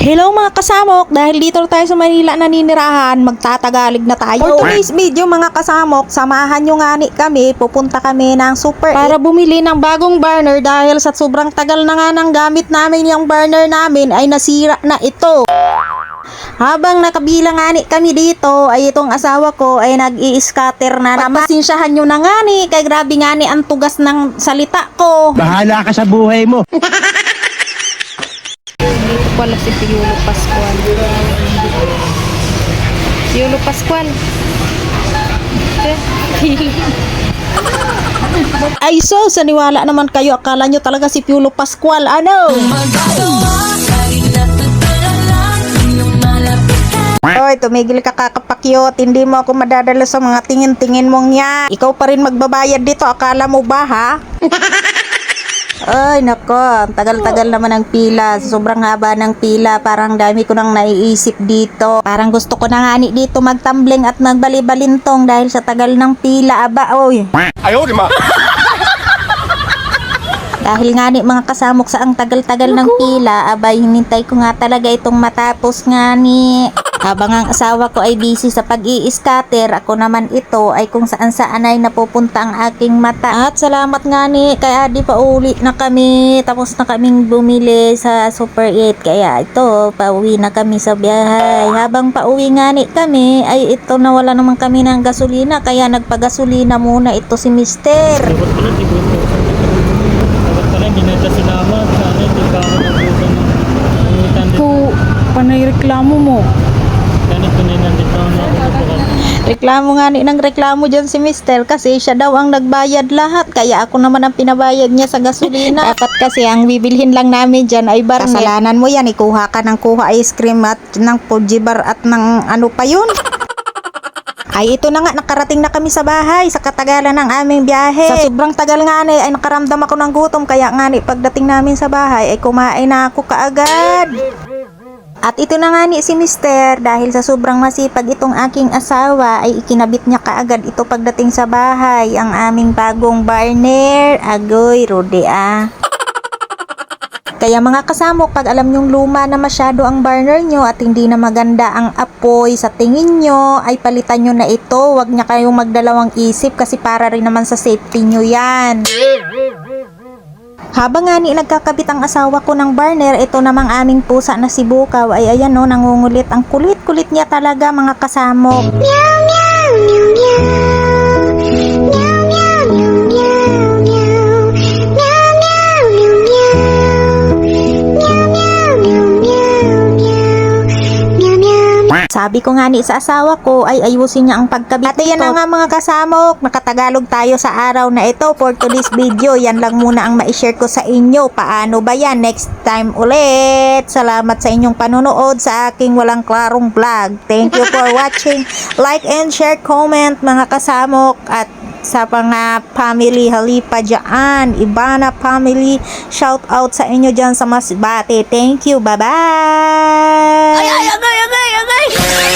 Hello mga kasamok, dahil dito tayo sa Manila naninirahan, magtatagalig na tayo. For today's video mga kasamok, samahan nyo nga ni kami, pupunta kami ng Super para bumili ng bagong burner dahil sa sobrang tagal na nga ng gamit namin yung burner namin ay nasira na ito. Habang nakabilang nga ni kami dito, ay itong asawa ko ay nag-i-scatter na naman. Pasensyahan nyo na nga ni, kay grabe nga ni ang tugas ng salita ko. Bahala ka sa buhay mo. Dito pala si Piolo Pascual. Piolo Pascual. Ay so, saniwala naman kayo, akala nyo talaga si Piolo Pascual, ano? Oy, tumigil ka kakapakyot. Hindi mo ako madadala sa mga tingin-tingin mong yan. Ikaw pa rin magbabayad dito. Akala mo ba, ha? Ay, nako. Ang tagal-tagal naman ng pila. Sobrang haba ng pila. Parang dami ko nang naiisip dito. Parang gusto ko na nga ni dito magtumbling at magbali-balintong dahil sa tagal ng pila. Aba, oy. Dahil nga ni mga kasamok sa ang tagal-tagal ng pila, abay hinintay ko nga talaga itong matapos nga ni. Habang ang asawa ko ay busy sa pag i-scatter, ako naman ito ay kung saan saan ay napupunta ang aking mata. At salamat nga ni, kaya di pa uli na kami, tapos na kaming bumili sa Super 8. Kaya ito, pauwi na kami sa biyahe. Habang pauwi nga ni kami, ay ito nawala naman kami ng gasolina, kaya nagpagasolina muna ito si Mister. Dapat pala, di ko ito. Dapat pala, hindi na ito sinama. Sana hindi pa ako nabutan ng nangitan dito. Ikaw, panay reklamo mo. Sana ito na nandito ako na ako Reklamo nga ni ng reklamo dyan si Mister kasi siya daw ang nagbayad lahat kaya ako naman ang pinabayad niya sa gasolina. Dapat kasi ang bibilhin lang namin dyan ay bar. Kasalanan mo yan, ikuha ka ng kuha ice cream at ng Fuji bar at ng ano pa yun. Ay, ito na nga, nakarating na kami sa bahay sa katagalan ng aming biyahe. Sa sobrang tagal nga ni, ay nakaramdam ako ng gutom, kaya nga ni, pagdating namin sa bahay, ay kumain na ako kaagad. At ito na nga ni si Mister dahil sa sobrang masipag itong aking asawa ay ikinabit niya kaagad ito pagdating sa bahay ang aming bagong burner. Agoy, rode ah. Kaya mga kasamok, pag alam nyong luma na masyado ang burner nyo at hindi na maganda ang apoy sa tingin nyo, ay palitan nyo na ito. Huwag niya kayong magdalawang isip kasi para rin naman sa safety nyo yan. Habang nga ni nagkakabit ang asawa ko ng burner, ito namang aming pusa na si Bukaw ay ayan no, nangungulit. Ang kulit-kulit niya talaga mga kasamok. Sabi ko nga ni sa asawa ko ay ayusin niya ang pagkabit At ayan na nga mga kasamok, nakatagalog tayo sa araw na ito for today's video. Yan lang muna ang ma-share ko sa inyo. Paano ba yan? Next time ulit. Salamat sa inyong panonood sa aking walang klarong vlog. Thank you for watching. Like and share, comment mga kasamok at sa mga family halipa dyan, Ibana family, shout out sa inyo dyan sa Masbate. Thank you, bye-bye!